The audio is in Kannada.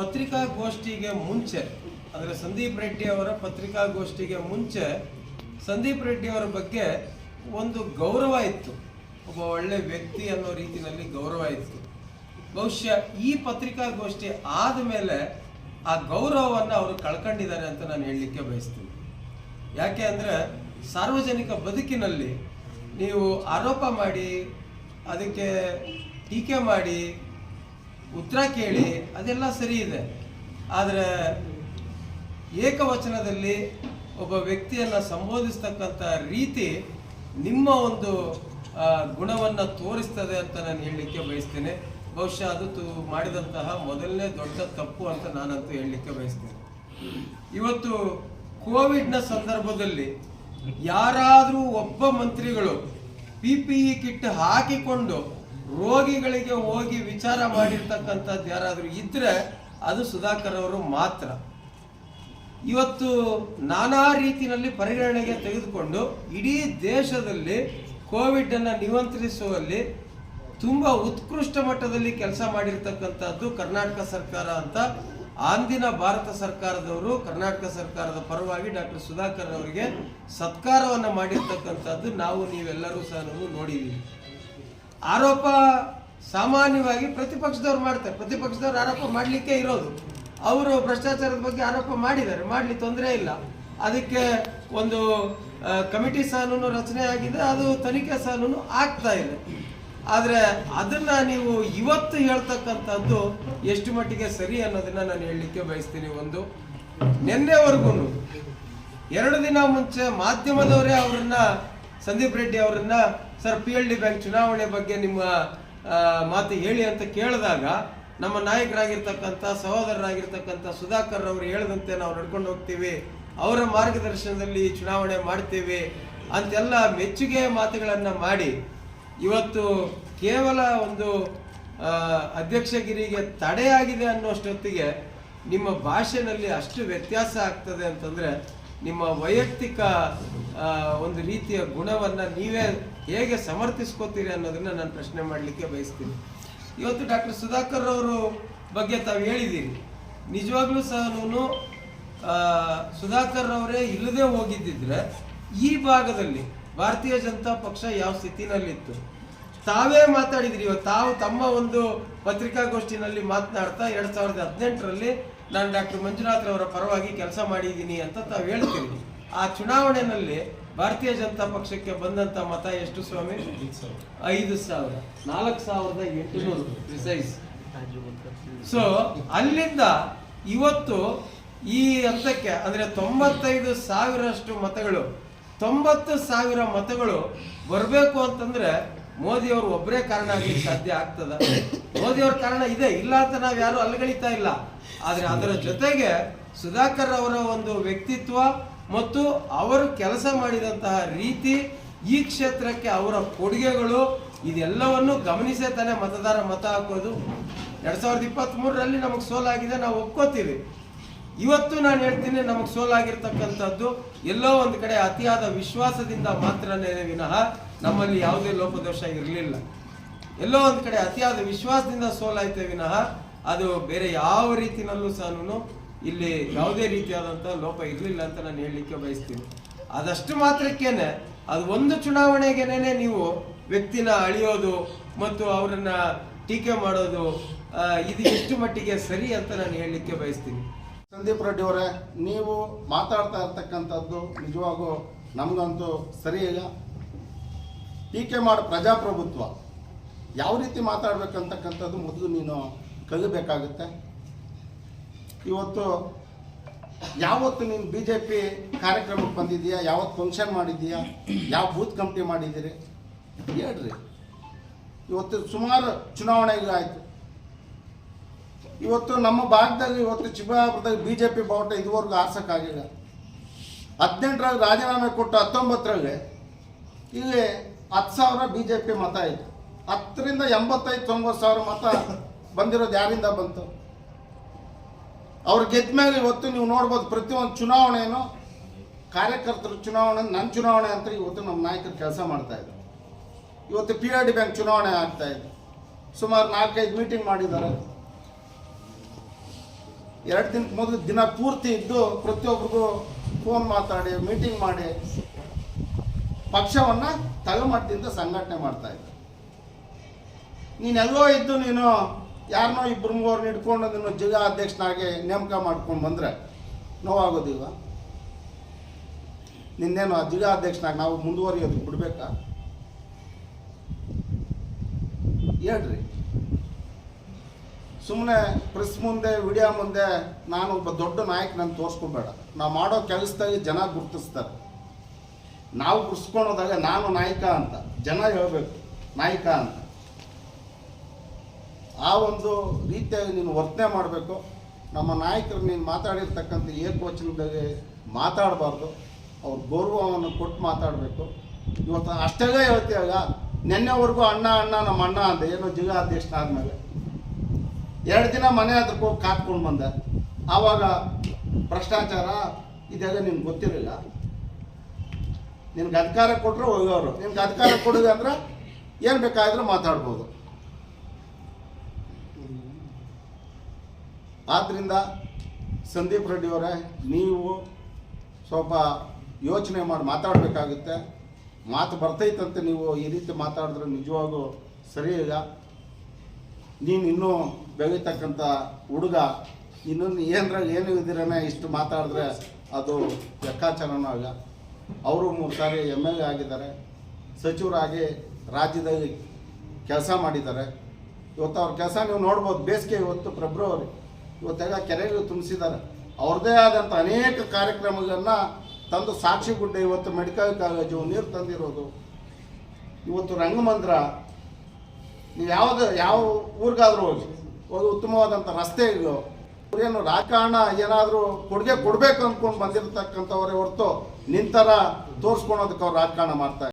ಪತ್ರಿಕಾಗೋಷ್ಠಿಗೆ ಮುಂಚೆ, ಅಂದರೆ ಸಂದೀಪ್ ರೆಡ್ಡಿ ಅವರ ಪತ್ರಿಕಾಗೋಷ್ಠಿಗೆ ಮುಂಚೆ, ಸಂದೀಪ್ ರೆಡ್ಡಿ ಅವರ ಬಗ್ಗೆ ಒಂದು ಗೌರವ ಇತ್ತು. ಒಬ್ಬ ಒಳ್ಳೆ ವ್ಯಕ್ತಿ ಅನ್ನೋ ರೀತಿಯಲ್ಲಿ ಗೌರವ ಇತ್ತು. ಬಹುಶಃ ಈ ಪತ್ರಿಕಾಗೋಷ್ಠಿ ಆದ ಮೇಲೆ ಆ ಗೌರವವನ್ನು ಅವರು ಕಳ್ಕೊಂಡಿದ್ದಾರೆ ಅಂತ ನಾನು ಹೇಳಲಿಕ್ಕೆ ಬಯಸ್ತೀನಿ. ಯಾಕೆ ಅಂದರೆ ಸಾರ್ವಜನಿಕ ಬದುಕಿನಲ್ಲಿ ನೀವು ಆರೋಪ ಮಾಡಿ, ಅದಕ್ಕೆ ಟೀಕೆ ಮಾಡಿ ಉತ್ತರ ಕೇಳಿ ಅದೆಲ್ಲ ಸರಿ ಇದೆ. ಆದರೆ ಏಕವಚನದಲ್ಲಿ ಒಬ್ಬ ವ್ಯಕ್ತಿಯನ್ನು ಸಂಬೋಧಿಸ್ತಕ್ಕಂಥ ರೀತಿ ನಿಮ್ಮ ಒಂದು ಗುಣವನ್ನು ತೋರಿಸ್ತದೆ ಅಂತ ನಾನು ಹೇಳಲಿಕ್ಕೆ ಬಯಸ್ತೇನೆ. ಬಹುಶಃ ಅದು ಮಾಡಿದಂತಹ ಮೊದಲನೇ ದೊಡ್ಡ ತಪ್ಪು ಅಂತ ನಾನಂತೂ ಹೇಳಲಿಕ್ಕೆ ಬಯಸ್ತೇನೆ. ಇವತ್ತು ಕೋವಿಡ್ನ ಸಂದರ್ಭದಲ್ಲಿ ಯಾರಾದರೂ ಒಬ್ಬ ಮಂತ್ರಿಗಳು ಪಿ ಪಿ ಇ ಕಿಟ್ ಹಾಕಿಕೊಂಡು ರೋಗಿಗಳಿಗೆ ಹೋಗಿ ವಿಚಾರ ಮಾಡಿರ್ತಕ್ಕಂಥದ್ದು ಯಾರಾದರೂ ಇದ್ರೆ ಅದು ಸುಧಾಕರ್ ಅವರು ಮಾತ್ರ. ಇವತ್ತು ನಾನಾ ರೀತಿಯಲ್ಲಿ ಪರಿಗಣನೆಗೆ ತೆಗೆದುಕೊಂಡು ಇಡೀ ದೇಶದಲ್ಲಿ ಕೋವಿಡ್ ಅನ್ನು ನಿಯಂತ್ರಿಸುವಲ್ಲಿ ತುಂಬ ಉತ್ಕೃಷ್ಟ ಮಟ್ಟದಲ್ಲಿ ಕೆಲಸ ಮಾಡಿರ್ತಕ್ಕಂಥದ್ದು ಕರ್ನಾಟಕ ಸರ್ಕಾರ ಅಂತ ಅಂದಿನ ಭಾರತ ಸರ್ಕಾರದವರು, ಕರ್ನಾಟಕ ಸರ್ಕಾರದ ಪರವಾಗಿ ಡಾಕ್ಟರ್ ಸುಧಾಕರ್ ಅವರಿಗೆ ಸತ್ಕಾರವನ್ನು ಮಾಡಿರ್ತಕ್ಕಂಥದ್ದು ನಾವು ನೀವೆಲ್ಲರೂ ಸಹ ನಾವು ನೋಡಿದ್ದೀವಿ. ಆರೋಪ ಸಾಮಾನ್ಯವಾಗಿ ಪ್ರತಿಪಕ್ಷದವ್ರು ಮಾಡ್ತಾರೆ. ಪ್ರತಿಪಕ್ಷದವ್ರು ಆರೋಪ ಮಾಡಲಿಕ್ಕೆ ಇರೋದು. ಅವರು ಭ್ರಷ್ಟಾಚಾರದ ಬಗ್ಗೆ ಆರೋಪ ಮಾಡಿದ್ದಾರೆ. ಮಾಡಲಿ ತೊಂದರೆ ಇಲ್ಲ. ಅದಕ್ಕೆ ಒಂದು ಕಮಿಟಿ ಕಾನೂನು ರಚನೆ ಆಗಿದೆ. ಅದು ತನಿಖೆ ಕಾನೂನು ಆಗ್ತಾ ಇದೆ. ಆದರೆ ಅದನ್ನ ನೀವು ಇವತ್ತು ಹೇಳ್ತಕ್ಕಂಥದ್ದು ಎಷ್ಟು ಮಟ್ಟಿಗೆ ಸರಿ ಅನ್ನೋದನ್ನ ನಾನು ಹೇಳಲಿಕ್ಕೆ ಬಯಸ್ತೀನಿ. ಒಂದು ನಿನ್ನೆವರೆಗೂ ಎರಡು ದಿನ ಮುಂಚೆ ಮಾಧ್ಯಮದವರೇ ಅವರನ್ನ, ಸಂದೀಪ್ ರೆಡ್ಡಿ ಅವರನ್ನ sir P L D bank ಚುನಾವಣೆ ಬಗ್ಗೆ ನಿಮ್ಮ ಮಾತು ಹೇಳಿ ಅಂತ ಕೇಳಿದಾಗ ನಮ್ಮ ನಾಯಕರಾಗಿರ್ತಕ್ಕಂಥ, ಸಹೋದರರಾಗಿರ್ತಕ್ಕಂಥ ಸುಧಾಕರ್ ಅವರು ಹೇಳಿದಂತೆ ನಾವು ನಡ್ಕೊಂಡು ಹೋಗ್ತೀವಿ. ಅವರ ಮಾರ್ಗದರ್ಶನದಲ್ಲಿ ಚುನಾವಣೆ ಮಾಡ್ತೀವಿ ಅಂತೆಲ್ಲ ಮೆಚ್ಚುಗೆ ಮಾತುಗಳನ್ನು ಮಾಡಿ ಇವತ್ತು ಕೇವಲ ಒಂದು ಅಧ್ಯಕ್ಷಗಿರಿಗೆ ತಡೆಯಾಗಿದೆ ಅನ್ನೋಷ್ಟೊತ್ತಿಗೆ ನಿಮ್ಮ ಭಾಷೆನಲ್ಲಿ ಅಷ್ಟು ವ್ಯತ್ಯಾಸ ಆಗ್ತದೆ ಅಂತಂದ್ರೆ ನಿಮ್ಮ ವೈಯಕ್ತಿಕ ಒಂದು ರೀತಿಯ ಗುಣವನ್ನ ನೀವೇ ಹೇಗೆ ಸಮರ್ಥಿಸ್ಕೋತೀರಿ ಅನ್ನೋದನ್ನ ನಾನು ಪ್ರಶ್ನೆ ಮಾಡಲಿಕ್ಕೆ ಬಯಸ್ತೀನಿ. ಇವತ್ತು ಡಾಕ್ಟರ್ ಸುಧಾಕರ್ ಅವರು ಬಗ್ಗೆ ತಾವು ಹೇಳಿದ್ದೀರಿ. ನಿಜವಾಗ್ಲೂ ಸಹ ನಾನು ಸುಧಾಕರ್ ಅವರೇ ಇಲ್ಲದೆ ಹೋಗಿದ್ದಿದ್ರೆ ಈ ಭಾಗದಲ್ಲಿ ಭಾರತೀಯ ಜನತಾ ಪಕ್ಷ ಯಾವ ಸ್ಥಿತಿನಲ್ಲಿತ್ತು? ತಾವೇ ಮಾತಾಡಿದ್ರಿ ಇವತ್ತು ತಾವು ತಮ್ಮ ಒಂದು ಪತ್ರಿಕಾಗೋಷ್ಠಿನಲ್ಲಿ ಮಾತನಾಡ್ತಾ ಎರಡ್ ಸಾವಿರದ ಹದಿನೆಂಟರಲ್ಲಿ ನಾನು ಡಾಕ್ಟರ್ ಮಂಜುನಾಥ್ ಅವರ ಪರವಾಗಿ ಕೆಲಸ ಮಾಡಿದ್ದೀನಿ ಅಂತ ತಾವು ಹೇಳ್ತೀರಿ. ಆ ಚುನಾವಣೆಯಲ್ಲಿ ಭಾರತೀಯ ಜನತಾ ಪಕ್ಷಕ್ಕೆ ಬಂದಂತ ಮತ ಎಷ್ಟು ಸ್ವಾಮಿ? ಐದು ಸಾವಿರ. ನಾಲ್ಕು ಸಾವಿರದ ಎಂಟುನೂರು ಪ್ರಿಸೈಸ್ ಸೊ ಅಲ್ಲಿಂದ ಇವತ್ತು ಈ ಹಂತಕ್ಕೆ, ಅಂದ್ರೆ ತೊಂಬತ್ತೈದು ಸಾವಿರಷ್ಟು ಮತಗಳು, ತೊಂಬತ್ತು ಸಾವಿರ ಮತಗಳು ಬರಬೇಕು ಅಂತಂದ್ರೆ ಮೋದಿ ಅವರು ಒಬ್ಬರೇ ಕಾರಣ ಆಗ್ಲಿಕ್ಕೆ ಸಾಧ್ಯ ಆಗ್ತದ? ಮೋದಿ ಅವ್ರ ಕಾರಣ ಇದೆ, ಇಲ್ಲ ಅಂತ ನಾವು ಯಾರು ಅಲ್ಗಳಿತಾ ಇಲ್ಲ. ಆದ್ರೆ ಅದರ ಜೊತೆಗೆ ಸುಧಾಕರ್ ಅವರ ಒಂದು ವ್ಯಕ್ತಿತ್ವ ಮತ್ತು ಅವರು ಕೆಲಸ ಮಾಡಿದಂತಹ ರೀತಿ ಈ ಕ್ಷೇತ್ರಕ್ಕೆ ಅವರ ಕೊಡುಗೆಗಳು ಇದೆಲ್ಲವನ್ನು ಗಮನಿಸೇ ತಾನೇ ಮತದಾರ ಮತ ಹಾಕೋದು. ಎರಡ್ ಸಾವಿರದ ಇಪ್ಪತ್ತ್ ಮೂರರಲ್ಲಿ ನಮಗೆ ಸೋಲಾಗಿದೆ, ನಾವು ಒಪ್ಕೋತೀವಿ. ಇವತ್ತು ನಾನು ಹೇಳ್ತೀನಿ, ನಮಗೆ ಸೋಲಾಗಿರ್ತಕ್ಕಂಥದ್ದು ಎಲ್ಲೋ ಒಂದು ಕಡೆ ಅತಿಯಾದ ವಿಶ್ವಾಸದಿಂದ ಮಾತ್ರನೇ ವಿನಃ ನಮ್ಮಲ್ಲಿ ಯಾವುದೇ ಲೋಪದೋಷ ಇರಲಿಲ್ಲ. ಎಲ್ಲೋ ಒಂದು ಕಡೆ ಅತಿಯಾದ ವಿಶ್ವಾಸದಿಂದ ಸೋಲಾಯ್ತೆ ವಿನಃ ಅದು ಬೇರೆ ಯಾವ ರೀತಿಯಲ್ಲೂ ಸಹ ಇಲ್ಲಿ ಯಾವುದೇ ರೀತಿಯಾದಂಥ ಲೋಪ ಇರಲಿಲ್ಲ ಅಂತ ನಾನು ಹೇಳಲಿಕ್ಕೆ ಬಯಸ್ತೀನಿ. ಅದಷ್ಟು ಮಾತ್ರಕ್ಕೇನೆ ಅದು ಒಂದು ಚುನಾವಣೆಗೆನೇ ನೀವು ವ್ಯಕ್ತಿನ ಅಳಿಯೋದು ಮತ್ತು ಅವರನ್ನ ಟೀಕೆ ಮಾಡೋದು ಇದು ಎಷ್ಟು ಮಟ್ಟಿಗೆ ಸರಿ ಅಂತ ನಾನು ಹೇಳಲಿಕ್ಕೆ ಬಯಸ್ತೀನಿ. ಸಂದೀಪ್ ರೆಡ್ಡಿ ಅವರೇ, ನೀವು ಮಾತಾಡ್ತಾ ಇರ್ತಕ್ಕಂಥದ್ದು ನಿಜವಾಗೂ ನಮಗಂತೂ ಸರಿಯಿಲ್ಲ ಟೀಕೆ ಮಾಡೋ ಪ್ರಜಾಪ್ರಭುತ್ವ. ಯಾವ ರೀತಿ ಮಾತಾಡ್ಬೇಕಂತಕ್ಕಂಥದ್ದು ಮೊದಲು ನೀನು ಕಲಿಬೇಕಾಗುತ್ತೆ. ಇವತ್ತು ಯಾವತ್ತು ನೀನು ಬಿ ಜೆ ಪಿ ಕಾರ್ಯಕ್ರಮಕ್ಕೆ ಬಂದಿದ್ದೀಯಾ? ಯಾವತ್ತು ಫಂಕ್ಷನ್ ಮಾಡಿದ್ದೀಯಾ? ಯಾವ ಬೂತ್ ಕಮಿಟಿ ಮಾಡಿದ್ದೀರಿ? ಹೇಳ್ರಿ. ಇವತ್ತು ಸುಮಾರು ಚುನಾವಣೆಗಳಾಯಿತು ಇವತ್ತು ನಮ್ಮ ಭಾಗದಲ್ಲಿ ಇವತ್ತು ಚಿಕ್ಕಬಳ್ಳಾಪುರದಾಗ ಬಿ ಜೆ ಪಿ ಬಾವುಟ ಇದುವರೆಗೂ ಆರ್ಸೋಕ್ಕಾಗಿಲ್ಲ. ಹದಿನೆಂಟರಲ್ಲಿ ರಾಜೀನಾಮೆ ಕೊಟ್ಟು ಹತ್ತೊಂಬತ್ತರಲ್ಲಿ ಇಲ್ಲಿ ಹತ್ತು ಸಾವಿರ ಬಿ ಜೆ ಪಿ ಮತ ಆಯಿತು. ಹತ್ತರಿಂದ ಎಂಬತ್ತೈದು ತೊಂಬತ್ತು ಸಾವಿರ ಮತ ಬಂದಿರೋದು ಯಾರಿಂದ ಬಂತು? ಅವ್ರು ಗೆದ್ದ ಮೇಲೆ ಇವತ್ತು ನೀವು ನೋಡ್ಬೋದು ಪ್ರತಿಯೊಂದು ಚುನಾವಣೆಯನ್ನು ಕಾರ್ಯಕರ್ತರ ಚುನಾವಣೆ ನನ್ನ ಚುನಾವಣೆ ಅಂತ ಇವತ್ತು ನಮ್ಮ ನಾಯಕರು ಕೆಲಸ ಮಾಡ್ತಾ ಇದ್ದಾರೆ ಇವತ್ತು ಪಿ ಆರ್ ಡಿ ಬ್ಯಾಂಕ್ ಚುನಾವಣೆ ಆಗ್ತಾ ಇದೆ. ಸುಮಾರು ನಾಲ್ಕೈದು ಮೀಟಿಂಗ್ ಮಾಡಿದ್ದಾರೆ. ಎರಡು ದಿನಕ್ಕೆ ಮೊದಲು ದಿನ ಪೂರ್ತಿ ಇದ್ದು ಪ್ರತಿಯೊಬ್ಬರಿಗೂ ಫೋನ್ ಮಾತಾಡಿ ಮೀಟಿಂಗ್ ಮಾಡಿ, ಪಕ್ಷವನ್ನು ತಳಮಟ್ಟದಿಂದ ಸಂಘಟನೆ ಮಾಡ್ತಾ ಇದ್ದ ನೀನೆಲ್ಲೋ ಇದ್ದು ನೀನು ಯಾರನ್ನೋ ಇಬ್ಬರು ಮೂವರನ್ನ ಇಟ್ಕೊಂಡು ಅದನ್ನು ಜಿಲ್ಲಾ ಅಧ್ಯಕ್ಷನಾಗಿ ನೇಮಕ ಮಾಡ್ಕೊಂಡು ಬಂದರೆ ನೋವಾಗೋದಿಲ್ವ? ನಿನ್ನೇನು ಆ ಜಿಲ್ಲಾ ಅಧ್ಯಕ್ಷನಾಗಿ ನಾವು ಮುಂದುವರಿಯೋದು ಬಿಡ್ಬೇಕಾ? ಹೇಳ್ರಿ. ಸುಮ್ಮನೆ ಪ್ರೆಸ್ ಮುಂದೆ, ವಿಡಿಯೋ ಮುಂದೆ ನಾನು ಒಬ್ಬ ದೊಡ್ಡ ನಾನು ತೋರಿಸ್ಕೊಬೇಡ. ನಾವು ಮಾಡೋ ಕೆಲಸದಾಗಿ ಜನ ಗುರ್ತಿಸ್ತಾರೆ. ನಾವು ಗುರ್ಸ್ಕೊಳೋದಾಗ ನಾನು ನಾಯಕ ಅಂತ. ಜನ ಹೇಳಬೇಕು, ನಾಯಕ ಅಂತ. ಆ ಒಂದು ರೀತಿಯಾಗಿ ನೀನು ವರ್ತನೆ ಮಾಡಬೇಕು. ನಮ್ಮ ನಾಯಕರು ನೀನು ಮಾತಾಡಿರ್ತಕ್ಕಂಥ ಏಕವಚನದಾಗೆ ಮಾತಾಡಬಾರ್ದು. ಅವ್ರ ಗೌರವವನ್ನು ಕೊಟ್ಟು ಮಾತಾಡಬೇಕು. ಇವತ್ತು ಅಷ್ಟೆಲ್ಲ ಹೇಳ್ತೀವಾಗ ನಿನ್ನೆವರೆಗೂ ಅಣ್ಣ ಅಣ್ಣ, ನಮ್ಮ ಅಣ್ಣ ಅಂದೆ ಏನೋ ಅಧ್ಯಕ್ಷ ಆದಮೇಲೆ. ಎರಡು ದಿನ ಮನೆ ಹತ್ರಕ್ಕೆ ಹೋಗಿ ಕಾತ್ಕೊಂಡು ಬಂದೆ. ಆವಾಗ ಭ್ರಷ್ಟಾಚಾರ, ಇದೆಲ್ಲ ನಿಮ್ಗೆ ಗೊತ್ತಿರಲಿಲ್ಲ. ನಿನ್ಗೆ ಅಧಿಕಾರ ಕೊಟ್ಟರೆ ಹೋಗೋರು ನಿಮ್ಗೆ ಅಧಿಕಾರ ಕೊಡೋದು ಅಂದ್ರೆ ಏನು ಬೇಕಾದರೂ ಮಾತಾಡ್ಬೋದು. ಆದ್ದರಿಂದ ಸಂದೀಪ್ ರೆಡ್ಡಿ ಅವರೇ, ನೀವು ಸ್ವಲ್ಪ ಯೋಚನೆ ಮಾಡಿ ಮಾತಾಡಬೇಕಾಗುತ್ತೆ. ಮಾತು ಬರ್ತೈತಂತೆ ನೀವು ಈ ರೀತಿ ಮಾತಾಡಿದ್ರೆ ನಿಜವಾಗೂ ಸರಿ ಇಲ್ಲ ನೀನು ಇನ್ನೂ ಬೆಳೀತಕ್ಕಂಥ ಹುಡುಗ, ಇನ್ನೊಂದು ಏನರ ಏನು ಇದ್ದೀರನೇ ಇಷ್ಟು ಮಾತಾಡಿದ್ರೆ ಅದು ಲೆಕ್ಕಾಚಾರನೂ ಅಲ್ಲ. ಅವರು ಮೂರು ಸಾರಿ ಎಂ ಎಲ್ ಎ ಆಗಿದ್ದಾರೆ. ಸಚಿವರಾಗಿ ರಾಜ್ಯದಲ್ಲಿ ಕೆಲಸ ಮಾಡಿದ್ದಾರೆ. ಇವತ್ತು ಅವ್ರ ಕೆಲಸ ನೀವು ನೋಡ್ಬೋದು, ಬೇಸಿಗೆ ಇವತ್ತು ಫೆಬ್ರವರಿ. ಇವತ್ತೆಲ್ಲ ಕೆರೆಗಳು ತುಂಬಿಸಿದ್ದಾರೆ. ಅವ್ರದ್ದೇ ಆದಂಥ ಅನೇಕ ಕಾರ್ಯಕ್ರಮಗಳನ್ನು ತಂದು ಸಾಕ್ಷಿ ಗುಡ್ಡೆ ಇವತ್ತು ಮೆಡಿಕಲ್ ಕಾಲೇಜು ನೀರು ತಂದಿರೋದು. ಇವತ್ತು ರಂಗಮಂದಿರ, ನೀವು ಯಾವ್ದು, ಯಾವ ಊರಿಗಾದರೂ ಹೋಗಿ ಒಂದು ಉತ್ತಮವಾದಂಥ ರಸ್ತೆ ಇಲ್ಲೋ ಏನು ರಾಜಕಾರಣ ಏನಾದರೂ ಕೊಡುಗೆ ಕೊಡಬೇಕು ಅಂದ್ಕೊಂಡು ಬಂದಿರತಕ್ಕಂಥವ್ರೆ ಹೊರತು ನಿಂತರ ತೋರಿಸ್ಕೊಳೋದಕ್ಕೆ ಅವ್ರು ರಾಜಕಾರಣ ಮಾಡ್ತಾ